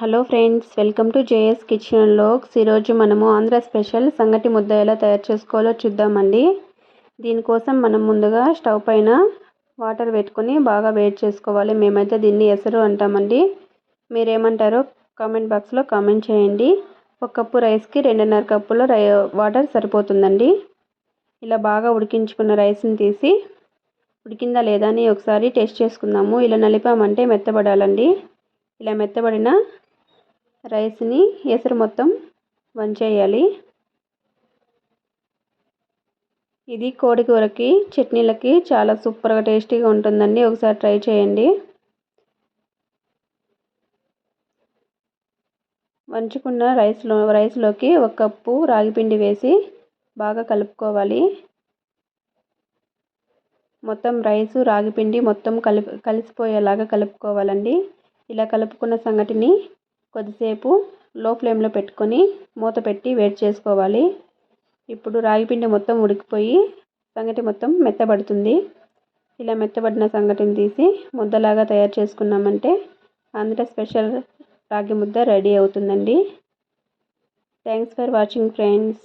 Hello friends welcome to JS kitchen లోక్స్. ఈరోజు మనము Andhra special సంగటి ముద్ద ఎలా తయారు చేసుకోవాలో చూద్దామండి. దీనికోసం మనం ముందుగా స్టవ్ పైన వాటర్ పెట్టుకొని బాగా వేడి చేసుకోవాలి. మేమైతే దీన్ని ఎసరు అంటామండి. మీరేమంటారో కామెంట్ బాక్స్లో కామెంట్ చేయండి. ఒక కప్పు రైస్కి రెండున్నర కప్పుల రై వాటర్ సరిపోతుందండి. ఇలా బాగా ఉడికించుకున్న రైస్ని తీసి ఉడికిందా లేదా అని ఒకసారి టెస్ట్ చేసుకుందాము. ఇలా నలిపామంటే మెత్తబడాలండి. ఇలా మెత్తబడిన రైస్ని ఎసరు మొత్తం వంచేయాలి. ఇది కోడి కూరకి చట్నీలకి చాలా సూపర్గా టేస్టీగా ఉంటుందండి. ఒకసారి ట్రై చేయండి. వంచుకున్న రైస్లో రైస్లోకి ఒక కప్పు రాగిపిండి వేసి బాగా కలుపుకోవాలి. మొత్తం రైసు రాగిపిండి మొత్తం కలిపి కలిసిపోయేలాగా కలుపుకోవాలండి. ఇలా కలుపుకున్న సంగటిని కొద్దిసేపు లో ఫ్లేమ్లో పెట్టుకొని మూత పెట్టి వేడి చేసుకోవాలి. ఇప్పుడు రాగిపిండి మొత్తం ఉడికిపోయి సంగటి మొత్తం మెత్తబడుతుంది. ఇలా మెత్తబడిన సంగటిని తీసి ముద్దలాగా తయారు చేసుకున్నామంటే ఆంధ్ర స్పెషల్ రాగి ముద్ద రెడీ అవుతుందండి. Thanks for watching friends